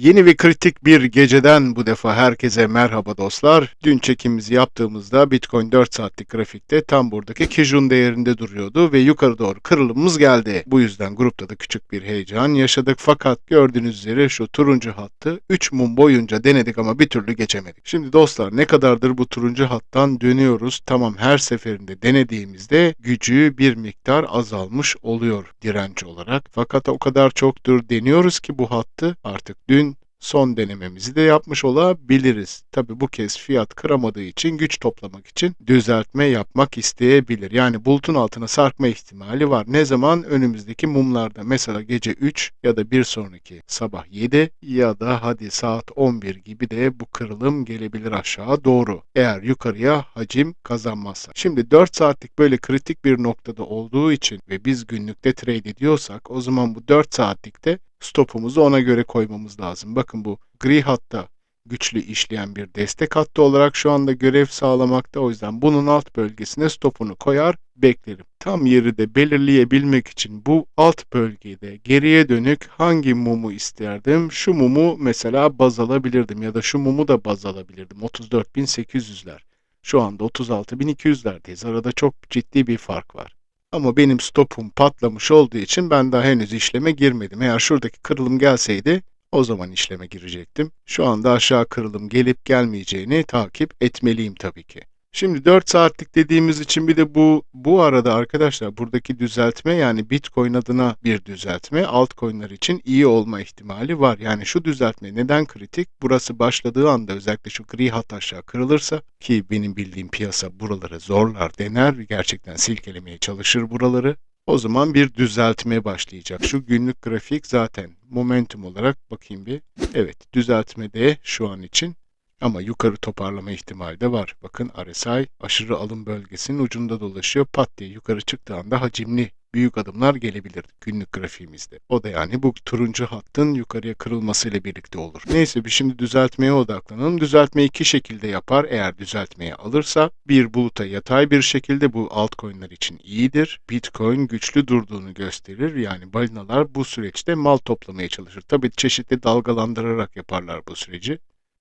Yeni ve kritik bir geceden bu defa herkese merhaba dostlar. Dün çekimimizi yaptığımızda Bitcoin 4 saatlik grafikte tam buradaki Kijun değerinde duruyordu ve yukarı doğru kırılımımız geldi. Bu yüzden grupta da küçük bir heyecan yaşadık fakat gördüğünüz üzere şu turuncu hattı 3 mum boyunca denedik ama bir türlü geçemedik. Şimdi dostlar ne kadardır bu turuncu hattan dönüyoruz. Tamam her seferinde denediğimizde gücü bir miktar azalmış oluyor direnç olarak. Fakat o kadar çoktur deniyoruz ki bu hattı artık dün son denememizi de yapmış olabiliriz. Tabi bu kez fiyat kıramadığı için güç toplamak için düzeltme yapmak isteyebilir. Yani bulutun altına sarkma ihtimali var. Ne zaman? Önümüzdeki mumlarda mesela gece 3 ya da bir sonraki sabah 7 ya da hadi saat 11 gibi de bu kırılım gelebilir aşağı doğru. Eğer yukarıya hacim kazanmazsa. Şimdi 4 saatlik böyle kritik bir noktada olduğu için ve biz günlükte trade ediyorsak o zaman bu 4 saatlikte stopumuzu ona göre koymamız lazım. Bakın bu gri hatta güçlü işleyen bir destek hattı olarak şu anda görev sağlamakta. O yüzden bunun alt bölgesine stopunu koyar beklerim. Tam yeri de belirleyebilmek için bu alt bölgede geriye dönük hangi mumu isterdim? Şu mumu mesela baz alabilirdim ya da şu mumu da baz alabilirdim. 34.800'ler. Şu anda 36.200'lerdeyiz. Arada çok ciddi bir fark var. Ama benim stopum patlamış olduğu için ben daha henüz işleme girmedim. Eğer şuradaki kırılım gelseydi o zaman işleme girecektim. Şu anda aşağı kırılım gelip gelmeyeceğini takip etmeliyim tabii ki. Şimdi 4 saatlik dediğimiz için bir de bu bu arada arkadaşlar buradaki düzeltme yani Bitcoin adına bir düzeltme altcoin'ler için iyi olma ihtimali var. Yani şu düzeltme neden kritik? Burası başladığı anda özellikle şu gri hat aşağı kırılırsa ki benim bildiğim piyasa buraları zorlar dener gerçekten silkelemeye çalışır buraları. O zaman bir düzeltme başlayacak. Şu günlük grafik zaten momentum olarak bakayım bir. Evet düzeltmede şu an için ama yukarı toparlama ihtimali de var. Bakın RSI aşırı alım bölgesinin ucunda dolaşıyor. Pat diye yukarı çıktığı anda hacimli büyük adımlar gelebilir günlük grafiğimizde. O da yani bu turuncu hattın yukarıya kırılmasıyla birlikte olur. Neyse bir şimdi düzeltmeye odaklanalım. Düzeltmeyi iki şekilde yapar. Eğer düzeltmeyi alırsa bir buluta yatay bir şekilde bu altcoin'ler için iyidir. Bitcoin güçlü durduğunu gösterir. Yani balinalar bu süreçte mal toplamaya çalışır. Tabii çeşitli dalgalandırarak yaparlar bu süreci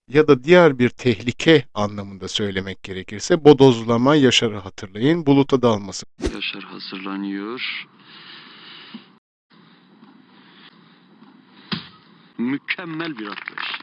ya da diğer bir tehlike anlamında söylemek gerekirse bodozlama Yaşar'ı hatırlayın buluta dalması. Yaşar hazırlanıyor. Mükemmel bir atlayış.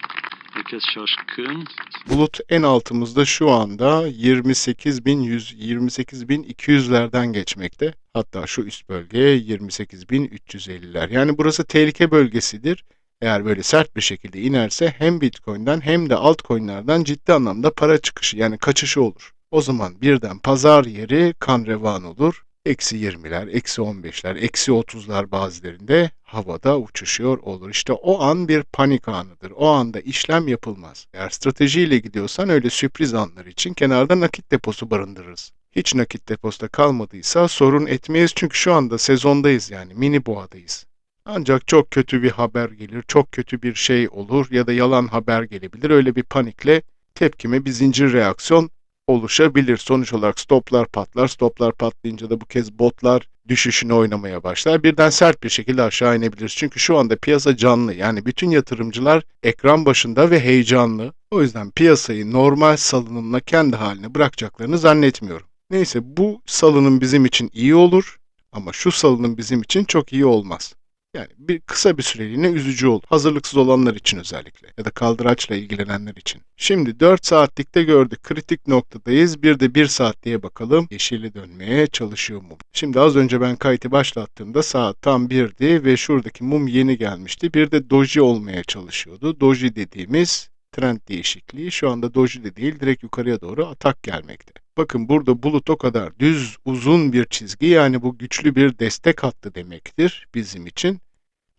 Herkes şaşkın. Bulut en altımızda şu anda 28.100 28.200'lerden geçmekte. Hatta şu üst bölge 28.350'ler. Yani burası tehlike bölgesidir. Eğer böyle sert bir şekilde inerse hem Bitcoin'den hem de altcoin'lerden ciddi anlamda para çıkışı yani kaçışı olur. O zaman birden pazar yeri kan revan olur. Eksi 20'ler, eksi 15'ler, eksi 30'lar bazılarında havada uçuşuyor olur. İşte o an bir panik anıdır. O anda işlem yapılmaz. Eğer stratejiyle gidiyorsan öyle sürpriz anlar için kenarda nakit deposu barındırırız. Hiç nakit deposta kalmadıysa sorun etmeyiz çünkü şu anda sezondayız yani mini boğadayız. Ancak çok kötü bir haber gelir, çok kötü bir şey olur ya da yalan haber gelebilir. Öyle bir panikle tepkime bir zincir reaksiyon oluşabilir. Sonuç olarak stoplar patlar. Stoplar patlayınca da bu kez botlar düşüşünü oynamaya başlar. Birden sert bir şekilde aşağı inebiliriz. Çünkü şu anda piyasa canlı. Yani bütün yatırımcılar ekran başında ve heyecanlı. O yüzden piyasayı normal salınımla kendi haline bırakacaklarını zannetmiyorum. Neyse bu salınım bizim için iyi olur ama şu salınım bizim için çok iyi olmaz. Yani bir kısa bir süreliğine üzücü olur. Hazırlıksız olanlar için özellikle ya da kaldıraçla ilgilenenler için. Şimdi 4 saatlikte gördük. Kritik noktadayız. Bir de 1 saat diye bakalım. Yeşili dönmeye çalışıyor mu? Şimdi az önce ben kayıtı başlattığımda saat tam 1'di ve şuradaki mum yeni gelmişti. Bir de doji olmaya çalışıyordu. Doji dediğimiz trend değişikliği şu anda doji de değil direkt yukarıya doğru atak gelmekte. Bakın burada bulut o kadar düz uzun bir çizgi yani bu güçlü bir destek hattı demektir bizim için.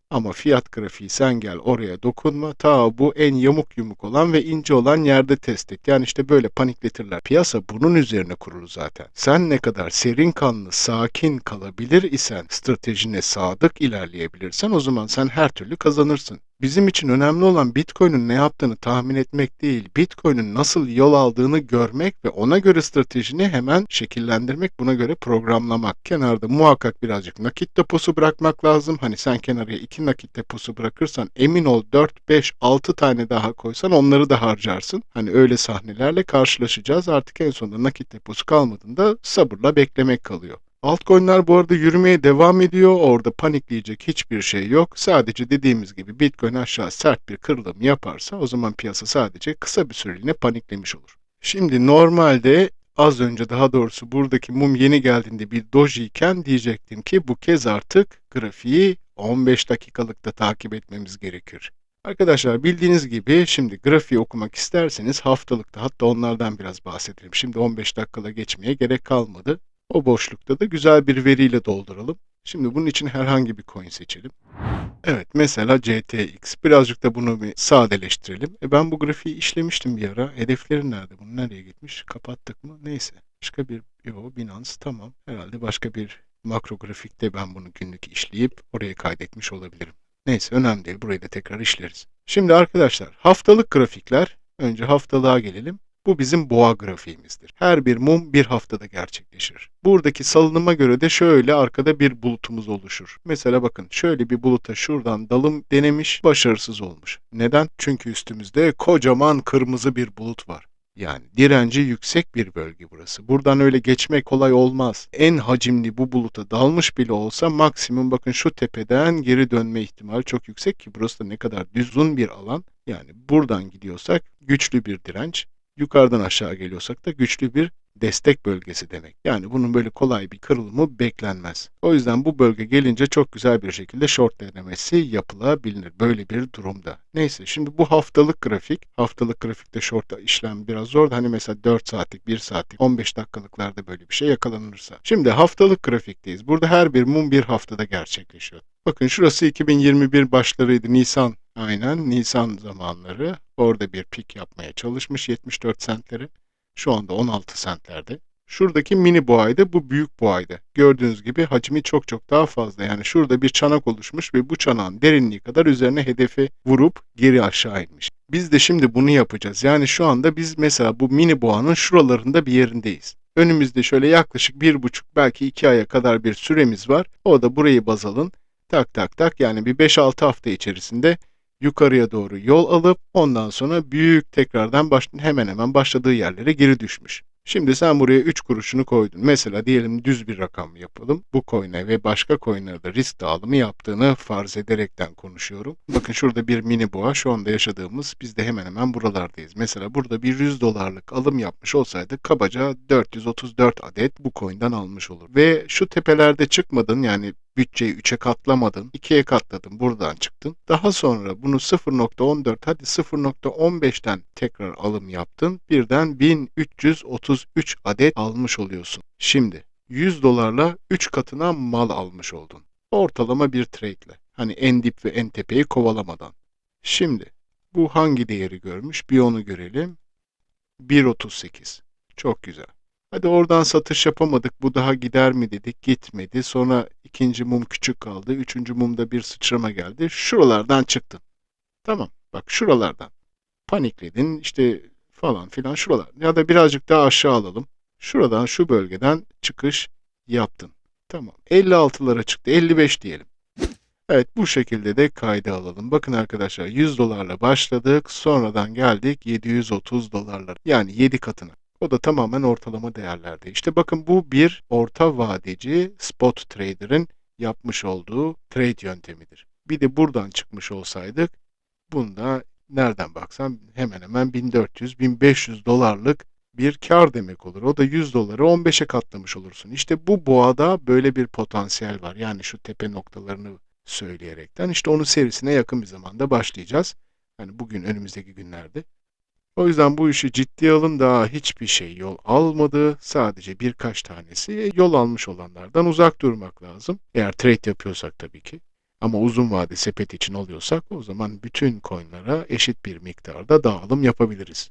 Ama fiyat grafiği sen gel oraya dokunma. Ta bu en yamuk yumuk olan ve ince olan yerde test et. Yani işte böyle panikletirler. Piyasa bunun üzerine kurulu zaten. Sen ne kadar serin kanlı, sakin kalabilir isen, stratejine sadık ilerleyebilirsen o zaman sen her türlü kazanırsın. Bizim için önemli olan Bitcoin'in ne yaptığını tahmin etmek değil, Bitcoin'in nasıl yol aldığını görmek ve ona göre stratejini hemen şekillendirmek, buna göre programlamak. Kenarda muhakkak birazcık nakit deposu bırakmak lazım. Hani sen kenarıya iki nakit deposu bırakırsan emin ol 4, 5, 6 tane daha koysan onları da harcarsın. Hani öyle sahnelerle karşılaşacağız. Artık en sonunda nakit deposu kalmadığında sabırla beklemek kalıyor. Altcoin'ler bu arada yürümeye devam ediyor. Orada panikleyecek hiçbir şey yok. Sadece dediğimiz gibi Bitcoin aşağı sert bir kırılım yaparsa o zaman piyasa sadece kısa bir süreliğine paniklemiş olur. Şimdi normalde az önce daha doğrusu buradaki mum yeni geldiğinde bir doji iken diyecektim ki bu kez artık grafiği 15 dakikalıkta takip etmemiz gerekir. Arkadaşlar bildiğiniz gibi şimdi grafiği okumak isterseniz haftalıkta hatta onlardan biraz bahsedelim. Şimdi 15 dakikala geçmeye gerek kalmadı. O boşlukta da güzel bir veriyle dolduralım. Şimdi bunun için herhangi bir coin seçelim. Evet mesela GTX. Birazcık da bunu bir sadeleştirelim. E ben bu grafiği işlemiştim bir ara. Hedefleri nerede? Bunu nereye gitmiş? Kapattık mı? Neyse. Başka bir yo Binance tamam. Herhalde başka bir makro grafikte ben bunu günlük işleyip oraya kaydetmiş olabilirim. Neyse önemli değil. Burayı da tekrar işleriz. Şimdi arkadaşlar haftalık grafikler. Önce haftalığa gelelim. Bu bizim boğa grafiğimizdir. Her bir mum bir haftada gerçekleşir. Buradaki salınıma göre de şöyle arkada bir bulutumuz oluşur. Mesela bakın şöyle bir buluta şuradan dalım denemiş, başarısız olmuş. Neden? Çünkü üstümüzde kocaman kırmızı bir bulut var. Yani direnci yüksek bir bölge burası. Buradan öyle geçmek kolay olmaz. En hacimli bu buluta dalmış bile olsa maksimum bakın şu tepeden geri dönme ihtimali çok yüksek ki burası da ne kadar düzgün bir alan. Yani buradan gidiyorsak güçlü bir direnç, yukarıdan aşağı geliyorsak da güçlü bir destek bölgesi demek. Yani bunun böyle kolay bir kırılımı beklenmez. O yüzden bu bölge gelince çok güzel bir şekilde short denemesi yapılabilir böyle bir durumda. Neyse şimdi bu haftalık grafik. Haftalık grafikte short işlem biraz zor. Hani mesela 4 saatlik, 1 saatlik, 15 dakikalıklarda böyle bir şey yakalanırsa. Şimdi haftalık grafikteyiz. Burada her bir mum bir haftada gerçekleşiyor. Bakın şurası 2021 başlarıydı. Nisan Aynen Nisan zamanları orada bir pik yapmaya çalışmış 74 sentlere. Şu anda 16 sentlerde. Şuradaki mini boğaydı, bu büyük boğaydı. Gördüğünüz gibi hacmi çok çok daha fazla. Yani şurada bir çanak oluşmuş ve bu çanağın derinliği kadar üzerine hedefi vurup geri aşağı inmiş. Biz de şimdi bunu yapacağız. Yani şu anda biz mesela bu mini boğanın şuralarında bir yerindeyiz. Önümüzde şöyle yaklaşık bir buçuk belki iki aya kadar bir süremiz var. O da burayı baz alın. Tak tak tak yani bir 5-6 hafta içerisinde yukarıya doğru yol alıp ondan sonra büyük tekrardan baş, hemen hemen başladığı yerlere geri düşmüş. Şimdi sen buraya 3 kuruşunu koydun. Mesela diyelim düz bir rakam yapalım. Bu coin'e ve başka coin'lerde risk dağılımı yaptığını farz ederekten konuşuyorum. Bakın şurada bir mini boğa şu anda yaşadığımız biz de hemen hemen buralardayız. Mesela burada bir 100 dolarlık alım yapmış olsaydı kabaca 434 adet bu coin'den almış olur. Ve şu tepelerde çıkmadın yani bütçeyi 3'e katlamadın, 2'ye katladın, buradan çıktın. Daha sonra bunu 0.14 hadi 0.15'ten tekrar alım yaptın. Birden 1333 adet almış oluyorsun. Şimdi 100 dolarla 3 katına mal almış oldun. Ortalama bir trade'le. Hani en dip ve en tepeyi kovalamadan. Şimdi bu hangi değeri görmüş? Bir onu görelim. 1.38. Çok güzel. Hadi oradan satış yapamadık. Bu daha gider mi dedik. Gitmedi. Sonra ikinci mum küçük kaldı. Üçüncü mumda bir sıçrama geldi. Şuralardan çıktın. Tamam. Bak şuralardan. Panikledin. işte falan filan şuralar. Ya da birazcık daha aşağı alalım. Şuradan şu bölgeden çıkış yaptın. Tamam. 56'lara çıktı. 55 diyelim. Evet bu şekilde de kayda alalım. Bakın arkadaşlar 100 dolarla başladık. Sonradan geldik 730 dolarla. Yani 7 katına. O da tamamen ortalama değerlerde. İşte bakın bu bir orta vadeci spot trader'ın yapmış olduğu trade yöntemidir. Bir de buradan çıkmış olsaydık bunda nereden baksan hemen hemen 1400-1500 dolarlık bir kar demek olur. O da 100 doları 15'e katlamış olursun. İşte bu boğada böyle bir potansiyel var. Yani şu tepe noktalarını söyleyerekten. işte onun serisine yakın bir zamanda başlayacağız. Yani bugün önümüzdeki günlerde. O yüzden bu işi ciddiye alın daha hiçbir şey yol almadı. Sadece birkaç tanesi yol almış olanlardan uzak durmak lazım. Eğer trade yapıyorsak tabii ki. Ama uzun vade sepet için alıyorsak o zaman bütün coinlara eşit bir miktarda dağılım yapabiliriz.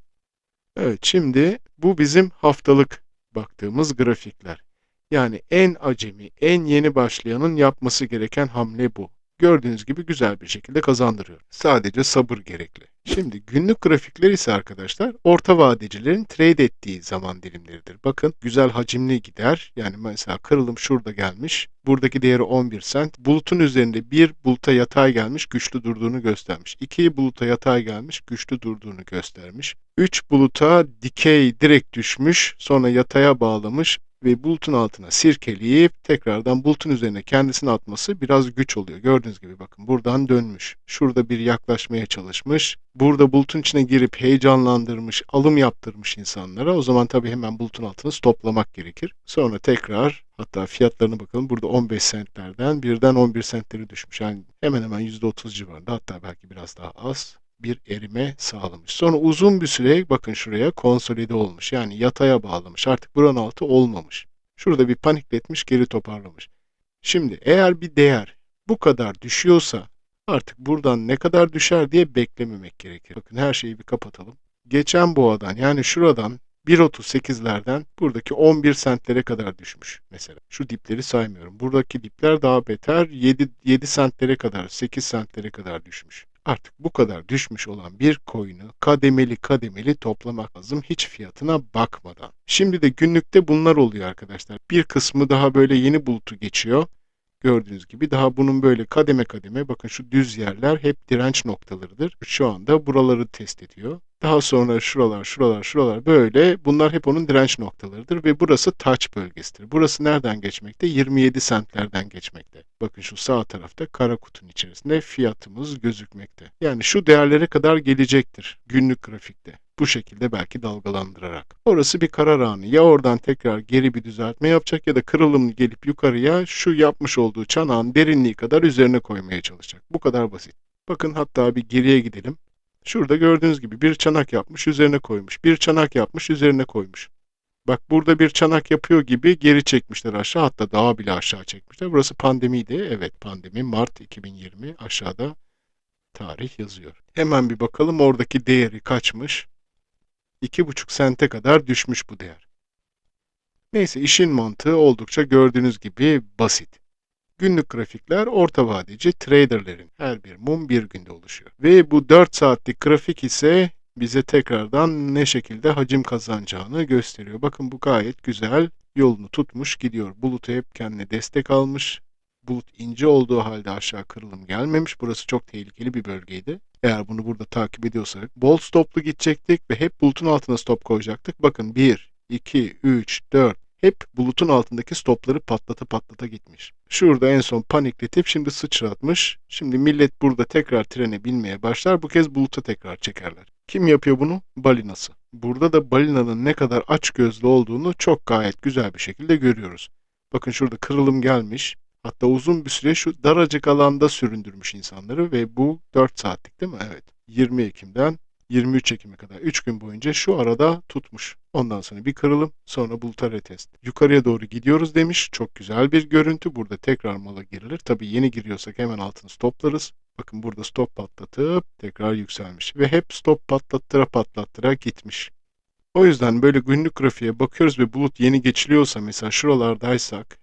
Evet şimdi bu bizim haftalık baktığımız grafikler. Yani en acemi, en yeni başlayanın yapması gereken hamle bu. gördüğünüz gibi güzel bir şekilde kazandırıyor. Sadece sabır gerekli. Şimdi günlük grafikler ise arkadaşlar orta vadecilerin trade ettiği zaman dilimleridir. Bakın güzel hacimli gider. Yani mesela kırılım şurada gelmiş. Buradaki değeri 11 sent. Bulutun üzerinde bir buluta yatay gelmiş, güçlü durduğunu göstermiş. 2 buluta yatay gelmiş, güçlü durduğunu göstermiş. 3 buluta dikey direkt düşmüş, sonra yataya bağlamış ve bulutun altına sirkeleyip tekrardan bulutun üzerine kendisini atması biraz güç oluyor. Gördüğünüz gibi bakın buradan dönmüş. Şurada bir yaklaşmaya çalışmış. Burada bulutun içine girip heyecanlandırmış, alım yaptırmış insanlara. O zaman tabii hemen bulutun altını stoplamak gerekir. Sonra tekrar hatta fiyatlarına bakalım. Burada 15 sentlerden birden 11 sentleri düşmüş. Yani hemen hemen %30 civarında hatta belki biraz daha az bir erime sağlamış. Sonra uzun bir süre bakın şuraya konsolide olmuş. Yani yataya bağlamış. Artık buranın altı olmamış. Şurada bir panikletmiş, geri toparlamış. Şimdi eğer bir değer bu kadar düşüyorsa artık buradan ne kadar düşer diye beklememek gerekir. Bakın her şeyi bir kapatalım. Geçen boğadan yani şuradan 1.38'lerden buradaki 11 sentlere kadar düşmüş mesela. Şu dipleri saymıyorum. Buradaki dipler daha beter 7, 7 sentlere kadar 8 sentlere kadar düşmüş. Artık bu kadar düşmüş olan bir coin'i kademeli kademeli toplamak lazım hiç fiyatına bakmadan. Şimdi de günlükte bunlar oluyor arkadaşlar. Bir kısmı daha böyle yeni bulutu geçiyor. Gördüğünüz gibi daha bunun böyle kademe kademe bakın şu düz yerler hep direnç noktalarıdır. Şu anda buraları test ediyor. Daha sonra şuralar, şuralar, şuralar böyle bunlar hep onun direnç noktalarıdır ve burası touch bölgesidir. Burası nereden geçmekte? 27 sentlerden geçmekte. Bakın şu sağ tarafta kara kutunun içerisinde fiyatımız gözükmekte. Yani şu değerlere kadar gelecektir günlük grafikte. Bu şekilde belki dalgalandırarak. Orası bir karar anı. Ya oradan tekrar geri bir düzeltme yapacak ya da kırılım gelip yukarıya şu yapmış olduğu çanağın derinliği kadar üzerine koymaya çalışacak. Bu kadar basit. Bakın hatta bir geriye gidelim. Şurada gördüğünüz gibi bir çanak yapmış üzerine koymuş. Bir çanak yapmış üzerine koymuş. Bak burada bir çanak yapıyor gibi geri çekmişler aşağı hatta daha bile aşağı çekmişler. Burası pandemiydi. Evet pandemi Mart 2020 aşağıda tarih yazıyor. Hemen bir bakalım oradaki değeri kaçmış. 2,5 sente kadar düşmüş bu değer. Neyse işin mantığı oldukça gördüğünüz gibi basit. Günlük grafikler orta vadeci traderlerin her bir mum bir günde oluşuyor. Ve bu 4 saatlik grafik ise bize tekrardan ne şekilde hacim kazanacağını gösteriyor. Bakın bu gayet güzel yolunu tutmuş gidiyor. Bulut hep kendine destek almış. Bulut ince olduğu halde aşağı kırılım gelmemiş. Burası çok tehlikeli bir bölgeydi. Eğer bunu burada takip ediyorsak bol stoplu gidecektik ve hep bulutun altına stop koyacaktık. Bakın 1, 2, 3, 4 hep bulutun altındaki stopları patlata patlata gitmiş. Şurada en son panikletip şimdi sıçratmış. Şimdi millet burada tekrar trene binmeye başlar. Bu kez buluta tekrar çekerler. Kim yapıyor bunu? Balinası. Burada da balinanın ne kadar aç gözlü olduğunu çok gayet güzel bir şekilde görüyoruz. Bakın şurada kırılım gelmiş. Hatta uzun bir süre şu daracık alanda süründürmüş insanları ve bu 4 saatlik değil mi? Evet. 20 Ekim'den 23 Ekim'e kadar 3 gün boyunca şu arada tutmuş. Ondan sonra bir kırılım, sonra buluta retest. Yukarıya doğru gidiyoruz demiş. Çok güzel bir görüntü. Burada tekrar mala girilir. Tabii yeni giriyorsak hemen altını stoplarız. Bakın burada stop patlatıp tekrar yükselmiş. Ve hep stop patlattıra patlattıra gitmiş. O yüzden böyle günlük grafiğe bakıyoruz ve bulut yeni geçiliyorsa mesela şuralardaysak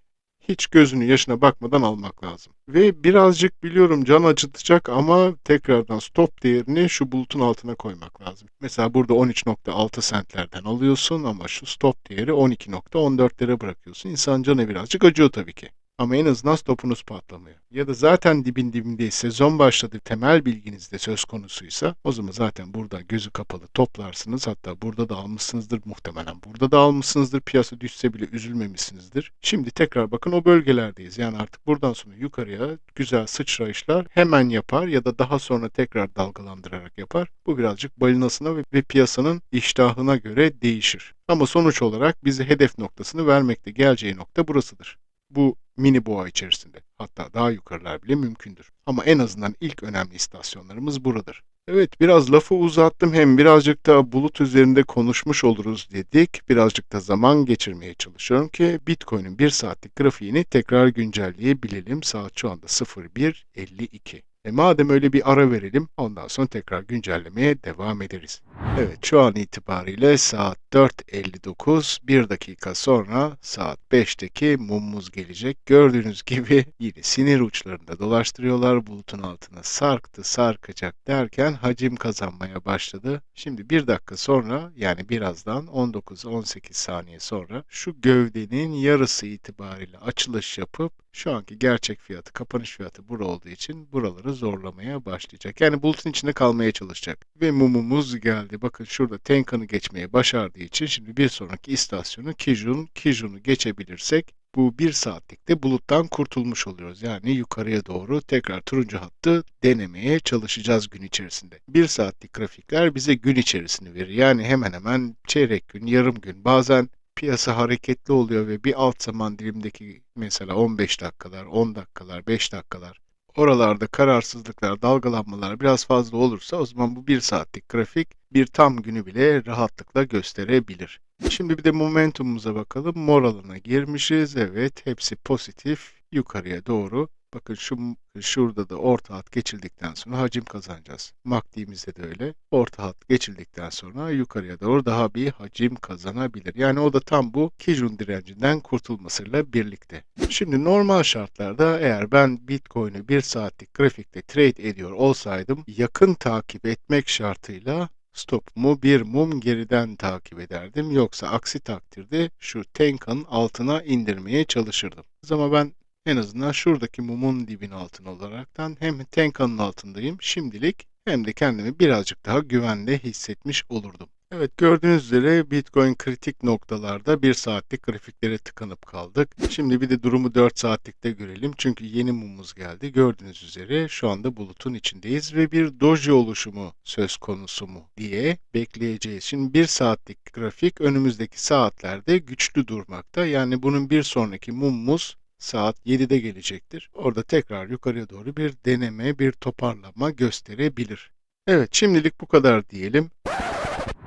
hiç gözünü yaşına bakmadan almak lazım. Ve birazcık biliyorum can acıtacak ama tekrardan stop değerini şu bulutun altına koymak lazım. Mesela burada 13.6 sentlerden alıyorsun ama şu stop değeri 12.14'lere bırakıyorsun. İnsan canı birazcık acıyor tabii ki. Ama en azından stopunuz patlamıyor. Ya da zaten dibin dibindeyiz, sezon başladı, temel bilginiz de söz konusuysa o zaman zaten burada gözü kapalı toplarsınız. Hatta burada da almışsınızdır muhtemelen. Burada da almışsınızdır. Piyasa düşse bile üzülmemişsinizdir. Şimdi tekrar bakın o bölgelerdeyiz. Yani artık buradan sonra yukarıya güzel sıçrayışlar hemen yapar ya da daha sonra tekrar dalgalandırarak yapar. Bu birazcık balinasına ve, ve piyasanın iştahına göre değişir. Ama sonuç olarak bize hedef noktasını vermekte geleceği nokta burasıdır bu mini boğa içerisinde. Hatta daha yukarılar bile mümkündür. Ama en azından ilk önemli istasyonlarımız buradır. Evet biraz lafı uzattım hem birazcık da bulut üzerinde konuşmuş oluruz dedik. Birazcık da zaman geçirmeye çalışıyorum ki Bitcoin'in 1 saatlik grafiğini tekrar güncelleyebilelim. Saat şu anda 01.52. E madem öyle bir ara verelim ondan sonra tekrar güncellemeye devam ederiz. Evet şu an itibariyle saat 4.59 bir dakika sonra saat 5'teki mumumuz gelecek. Gördüğünüz gibi yine sinir uçlarında dolaştırıyorlar. Bulutun altına sarktı sarkacak derken hacim kazanmaya başladı. Şimdi bir dakika sonra yani birazdan 19-18 saniye sonra şu gövdenin yarısı itibariyle açılış yapıp şu anki gerçek fiyatı, kapanış fiyatı bura olduğu için buraları zorlamaya başlayacak. Yani bulutun içinde kalmaya çalışacak. Ve mumumuz geldi. Bakın şurada Tenkan'ı geçmeye başardığı için şimdi bir sonraki istasyonu Kijun. Kijun'u geçebilirsek bu bir saatlikte buluttan kurtulmuş oluyoruz. Yani yukarıya doğru tekrar turuncu hattı denemeye çalışacağız gün içerisinde. Bir saatlik grafikler bize gün içerisini verir. Yani hemen hemen çeyrek gün, yarım gün, bazen piyasa hareketli oluyor ve bir alt zaman dilimdeki mesela 15 dakikalar, 10 dakikalar, 5 dakikalar oralarda kararsızlıklar, dalgalanmalar biraz fazla olursa o zaman bu bir saatlik grafik bir tam günü bile rahatlıkla gösterebilir. Şimdi bir de momentumumuza bakalım. Mor alana girmişiz. Evet, hepsi pozitif yukarıya doğru. Bakın şu şurada da orta hat geçildikten sonra hacim kazanacağız. MACD'mizde de öyle. Orta hat geçildikten sonra yukarıya doğru daha bir hacim kazanabilir. Yani o da tam bu Kijun direncinden kurtulmasıyla birlikte. Şimdi normal şartlarda eğer ben Bitcoin'i bir saatlik grafikte trade ediyor olsaydım yakın takip etmek şartıyla stopumu bir mum geriden takip ederdim. Yoksa aksi takdirde şu Tenkan'ın altına indirmeye çalışırdım. Ama ben en azından şuradaki mumun dibin altına olaraktan hem Tenkan'ın altındayım şimdilik hem de kendimi birazcık daha güvenli hissetmiş olurdum. Evet gördüğünüz üzere Bitcoin kritik noktalarda 1 saatlik grafiklere tıkanıp kaldık. Şimdi bir de durumu 4 saatlikte görelim. Çünkü yeni mumumuz geldi. Gördüğünüz üzere şu anda bulutun içindeyiz ve bir doji oluşumu söz konusu mu diye bekleyeceğiz. Şimdi 1 saatlik grafik önümüzdeki saatlerde güçlü durmakta. Yani bunun bir sonraki mumumuz saat 7'de gelecektir. Orada tekrar yukarıya doğru bir deneme, bir toparlama gösterebilir. Evet, şimdilik bu kadar diyelim.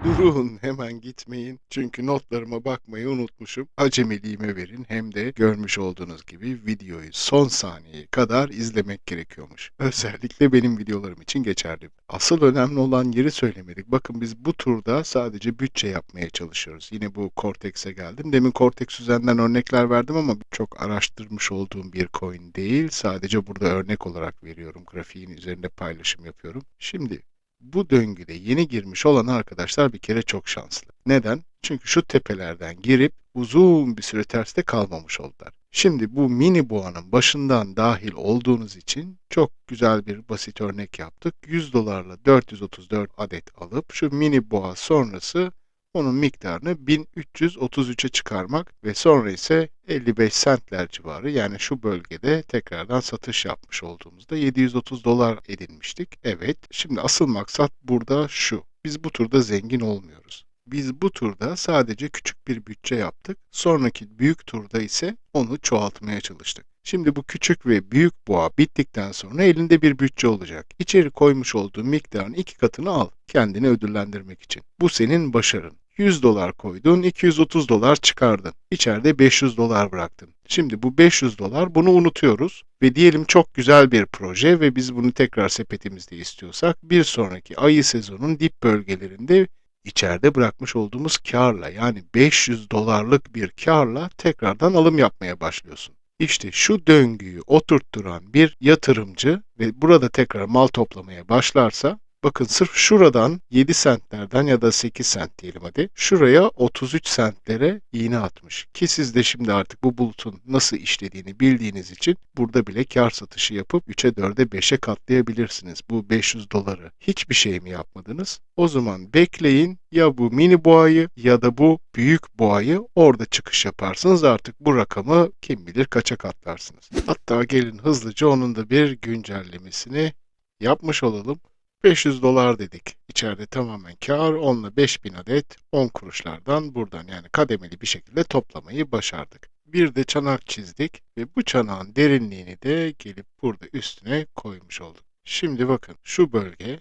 Durun hemen gitmeyin. Çünkü notlarıma bakmayı unutmuşum. Acemiliğime verin. Hem de görmüş olduğunuz gibi videoyu son saniyeye kadar izlemek gerekiyormuş. Özellikle benim videolarım için geçerli. Asıl önemli olan yeri söylemedik. Bakın biz bu turda sadece bütçe yapmaya çalışıyoruz. Yine bu Cortex'e geldim. Demin Cortex üzerinden örnekler verdim ama çok araştırmış olduğum bir coin değil. Sadece burada örnek olarak veriyorum. Grafiğin üzerinde paylaşım yapıyorum. Şimdi bu döngüde yeni girmiş olan arkadaşlar bir kere çok şanslı. Neden? Çünkü şu tepelerden girip uzun bir süre terste kalmamış oldular. Şimdi bu mini boğanın başından dahil olduğunuz için çok güzel bir basit örnek yaptık. 100 dolarla 434 adet alıp şu mini boğa sonrası onun miktarını 1333'e çıkarmak ve sonra ise 55 centler civarı yani şu bölgede tekrardan satış yapmış olduğumuzda 730 dolar edinmiştik. Evet, şimdi asıl maksat burada şu. Biz bu turda zengin olmuyoruz. Biz bu turda sadece küçük bir bütçe yaptık. Sonraki büyük turda ise onu çoğaltmaya çalıştık. Şimdi bu küçük ve büyük boğa bittikten sonra elinde bir bütçe olacak. İçeri koymuş olduğu miktarın iki katını al kendini ödüllendirmek için. Bu senin başarın. 100 dolar koydun, 230 dolar çıkardın. İçeride 500 dolar bıraktın. Şimdi bu 500 dolar bunu unutuyoruz ve diyelim çok güzel bir proje ve biz bunu tekrar sepetimizde istiyorsak bir sonraki ayı sezonun dip bölgelerinde içeride bırakmış olduğumuz karla yani 500 dolarlık bir karla tekrardan alım yapmaya başlıyorsun. İşte şu döngüyü oturtturan bir yatırımcı ve burada tekrar mal toplamaya başlarsa Bakın sırf şuradan 7 sentlerden ya da 8 sent diyelim hadi. Şuraya 33 sentlere iğne atmış. Ki siz de şimdi artık bu bulutun nasıl işlediğini bildiğiniz için burada bile kar satışı yapıp 3'e 4'e 5'e katlayabilirsiniz bu 500 doları. Hiçbir şey mi yapmadınız? O zaman bekleyin ya bu mini boğayı ya da bu büyük boğayı orada çıkış yaparsınız artık bu rakamı kim bilir kaça katlarsınız. Hatta gelin hızlıca onun da bir güncellemesini yapmış olalım. 500 dolar dedik. İçeride tamamen kar. Onunla 5000 adet 10 kuruşlardan buradan yani kademeli bir şekilde toplamayı başardık. Bir de çanak çizdik ve bu çanağın derinliğini de gelip burada üstüne koymuş olduk. Şimdi bakın şu bölge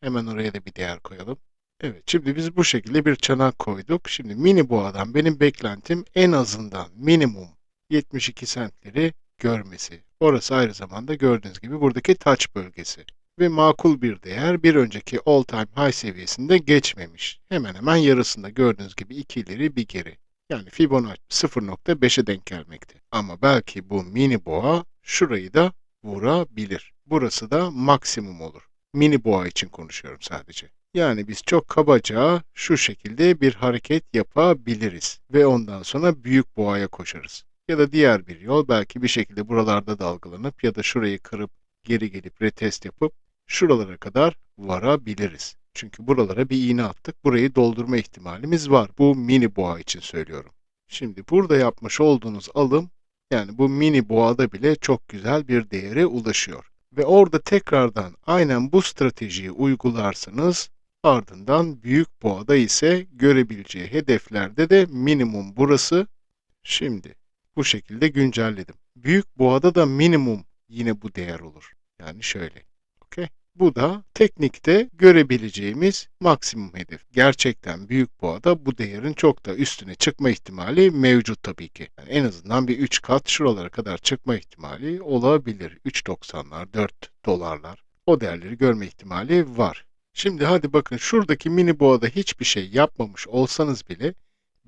hemen oraya da bir değer koyalım. Evet şimdi biz bu şekilde bir çanak koyduk. Şimdi mini boğadan benim beklentim en azından minimum 72 centleri görmesi. Orası ayrı zamanda gördüğünüz gibi buradaki touch bölgesi. Ve makul bir değer bir önceki all time high seviyesinde geçmemiş. Hemen hemen yarısında gördüğünüz gibi iki ileri bir geri. Yani Fibonacci 0.5'e denk gelmekte. Ama belki bu mini boğa şurayı da vurabilir. Burası da maksimum olur. Mini boğa için konuşuyorum sadece. Yani biz çok kabaca şu şekilde bir hareket yapabiliriz ve ondan sonra büyük boğaya koşarız. Ya da diğer bir yol belki bir şekilde buralarda dalgalanıp ya da şurayı kırıp geri gelip retest yapıp şuralara kadar varabiliriz. Çünkü buralara bir iğne attık. Burayı doldurma ihtimalimiz var. Bu mini boğa için söylüyorum. Şimdi burada yapmış olduğunuz alım yani bu mini boğada bile çok güzel bir değere ulaşıyor. Ve orada tekrardan aynen bu stratejiyi uygularsanız ardından büyük boğada ise görebileceği hedeflerde de minimum burası. Şimdi bu şekilde güncelledim. Büyük boğada da minimum yine bu değer olur. Yani şöyle. Okey. Bu da teknikte görebileceğimiz maksimum hedef. Gerçekten büyük boğada bu değerin çok da üstüne çıkma ihtimali mevcut tabii ki. Yani en azından bir 3 kat şuralara kadar çıkma ihtimali olabilir. 3.90'lar, 4 dolarlar o değerleri görme ihtimali var. Şimdi hadi bakın şuradaki mini boğada hiçbir şey yapmamış olsanız bile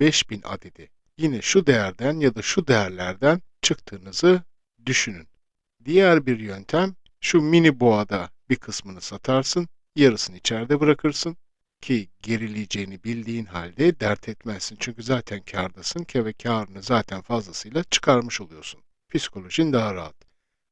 5000 adedi yine şu değerden ya da şu değerlerden çıktığınızı düşünün. Diğer bir yöntem şu mini boğada bir kısmını satarsın, yarısını içeride bırakırsın ki gerileyeceğini bildiğin halde dert etmezsin. Çünkü zaten kârdasın ki ve kârını zaten fazlasıyla çıkarmış oluyorsun. Psikolojin daha rahat.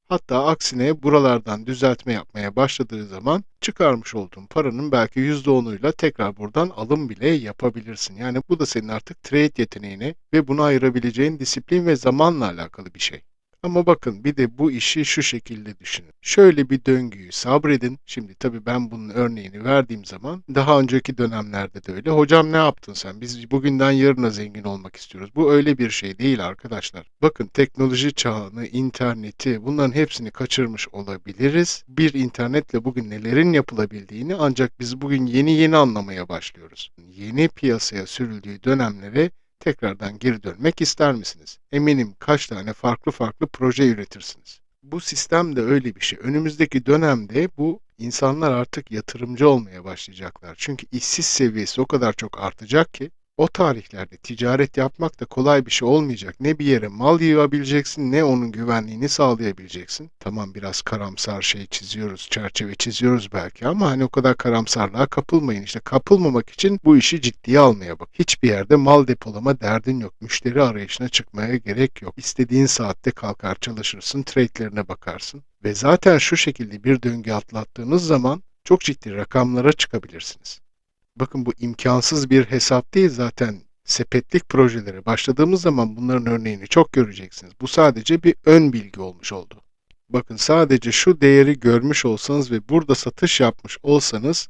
Hatta aksine buralardan düzeltme yapmaya başladığı zaman çıkarmış olduğun paranın belki %10'uyla tekrar buradan alım bile yapabilirsin. Yani bu da senin artık trade yeteneğine ve buna ayırabileceğin disiplin ve zamanla alakalı bir şey. Ama bakın bir de bu işi şu şekilde düşünün. Şöyle bir döngüyü sabredin. Şimdi tabii ben bunun örneğini verdiğim zaman daha önceki dönemlerde de öyle. Hocam ne yaptın sen? Biz bugünden yarına zengin olmak istiyoruz. Bu öyle bir şey değil arkadaşlar. Bakın teknoloji çağını, interneti bunların hepsini kaçırmış olabiliriz. Bir internetle bugün nelerin yapılabildiğini ancak biz bugün yeni yeni anlamaya başlıyoruz. Yeni piyasaya sürüldüğü dönemlere tekrardan geri dönmek ister misiniz? Eminim kaç tane farklı farklı proje üretirsiniz. Bu sistem de öyle bir şey. Önümüzdeki dönemde bu insanlar artık yatırımcı olmaya başlayacaklar. Çünkü işsiz seviyesi o kadar çok artacak ki o tarihlerde ticaret yapmak da kolay bir şey olmayacak. Ne bir yere mal yığabileceksin ne onun güvenliğini sağlayabileceksin. Tamam biraz karamsar şey çiziyoruz, çerçeve çiziyoruz belki ama hani o kadar karamsarlığa kapılmayın. İşte kapılmamak için bu işi ciddiye almaya bak. Hiçbir yerde mal depolama derdin yok. Müşteri arayışına çıkmaya gerek yok. İstediğin saatte kalkar çalışırsın, trade'lerine bakarsın. Ve zaten şu şekilde bir döngü atlattığınız zaman çok ciddi rakamlara çıkabilirsiniz. Bakın bu imkansız bir hesap değil zaten sepetlik projelere başladığımız zaman bunların örneğini çok göreceksiniz. Bu sadece bir ön bilgi olmuş oldu. Bakın sadece şu değeri görmüş olsanız ve burada satış yapmış olsanız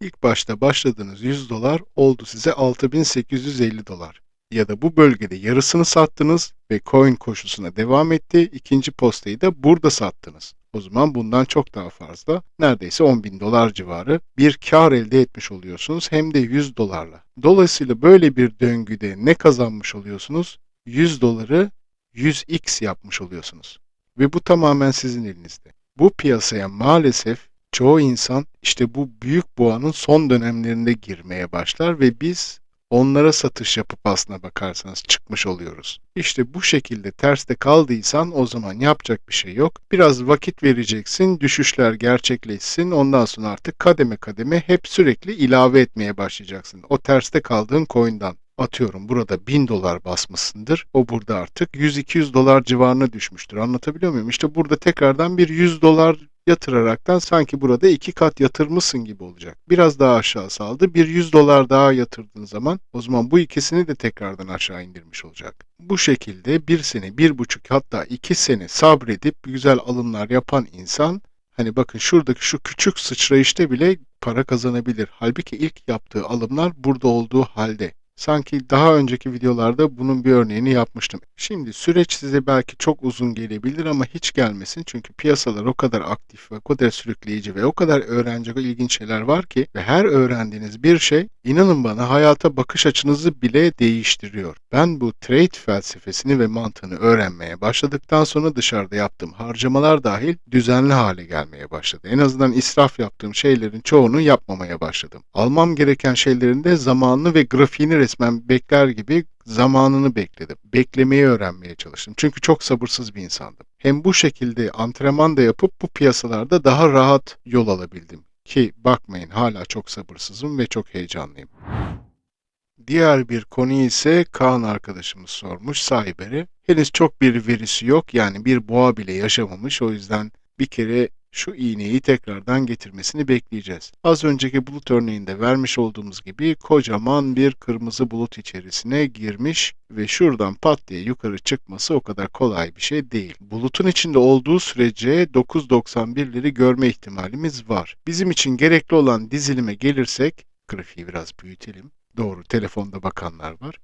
ilk başta başladığınız 100 dolar oldu size 6850 dolar. Ya da bu bölgede yarısını sattınız ve coin koşusuna devam etti. İkinci postayı da burada sattınız. O zaman bundan çok daha fazla, neredeyse 10 bin dolar civarı bir kar elde etmiş oluyorsunuz hem de 100 dolarla. Dolayısıyla böyle bir döngüde ne kazanmış oluyorsunuz? 100 doları 100x yapmış oluyorsunuz. Ve bu tamamen sizin elinizde. Bu piyasaya maalesef çoğu insan işte bu büyük boğanın son dönemlerinde girmeye başlar ve biz onlara satış yapıp aslına bakarsanız çıkmış oluyoruz. İşte bu şekilde terste kaldıysan o zaman yapacak bir şey yok. Biraz vakit vereceksin, düşüşler gerçekleşsin. Ondan sonra artık kademe kademe hep sürekli ilave etmeye başlayacaksın. O terste kaldığın coin'dan. Atıyorum burada 1000 dolar basmışsındır. O burada artık 100-200 dolar civarına düşmüştür. Anlatabiliyor muyum? İşte burada tekrardan bir 100 dolar yatıraraktan sanki burada iki kat yatırmışsın gibi olacak. Biraz daha aşağı saldı. Bir 100 dolar daha yatırdığın zaman o zaman bu ikisini de tekrardan aşağı indirmiş olacak. Bu şekilde bir sene, bir buçuk hatta iki sene sabredip güzel alımlar yapan insan hani bakın şuradaki şu küçük sıçrayışta bile para kazanabilir. Halbuki ilk yaptığı alımlar burada olduğu halde. Sanki daha önceki videolarda bunun bir örneğini yapmıştım. Şimdi süreç size belki çok uzun gelebilir ama hiç gelmesin. Çünkü piyasalar o kadar aktif ve o kadar sürükleyici ve o kadar öğrenecek ilginç şeyler var ki ve her öğrendiğiniz bir şey inanın bana hayata bakış açınızı bile değiştiriyor. Ben bu trade felsefesini ve mantığını öğrenmeye başladıktan sonra dışarıda yaptığım harcamalar dahil düzenli hale gelmeye başladı. En azından israf yaptığım şeylerin çoğunu yapmamaya başladım. Almam gereken şeylerin de zamanını ve grafiğini resmen bekler gibi zamanını bekledim. Beklemeyi öğrenmeye çalıştım. Çünkü çok sabırsız bir insandım. Hem bu şekilde antrenman da yapıp bu piyasalarda daha rahat yol alabildim. Ki bakmayın hala çok sabırsızım ve çok heyecanlıyım. Diğer bir konu ise Kaan arkadaşımız sormuş Cyber'i. Henüz çok bir verisi yok yani bir boğa bile yaşamamış o yüzden bir kere şu iğneyi tekrardan getirmesini bekleyeceğiz. Az önceki bulut örneğinde vermiş olduğumuz gibi kocaman bir kırmızı bulut içerisine girmiş ve şuradan pat diye yukarı çıkması o kadar kolay bir şey değil. Bulutun içinde olduğu sürece 9.91'leri görme ihtimalimiz var. Bizim için gerekli olan dizilime gelirsek, grafiği biraz büyütelim. Doğru, telefonda bakanlar var.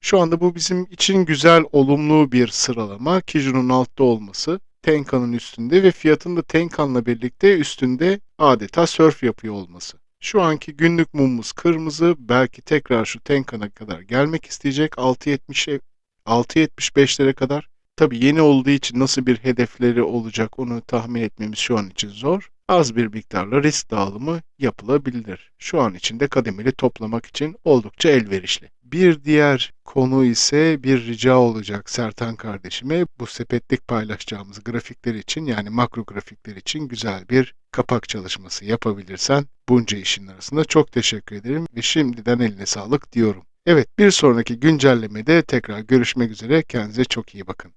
Şu anda bu bizim için güzel, olumlu bir sıralama. Kiju'nun altta olması, Tenkan'ın üstünde ve fiyatın da Tenkan'la birlikte üstünde adeta surf yapıyor olması. Şu anki günlük mumumuz kırmızı. Belki tekrar şu Tenkan'a kadar gelmek isteyecek. 6.70'e 6.75'lere kadar. Tabi yeni olduğu için nasıl bir hedefleri olacak onu tahmin etmemiz şu an için zor. Az bir miktarla risk dağılımı yapılabilir. Şu an için de kademeli toplamak için oldukça elverişli. Bir diğer konu ise bir rica olacak Sertan kardeşime. Bu sepetlik paylaşacağımız grafikler için yani makro grafikler için güzel bir kapak çalışması yapabilirsen bunca işin arasında çok teşekkür ederim ve şimdiden eline sağlık diyorum. Evet bir sonraki güncellemede tekrar görüşmek üzere. Kendinize çok iyi bakın.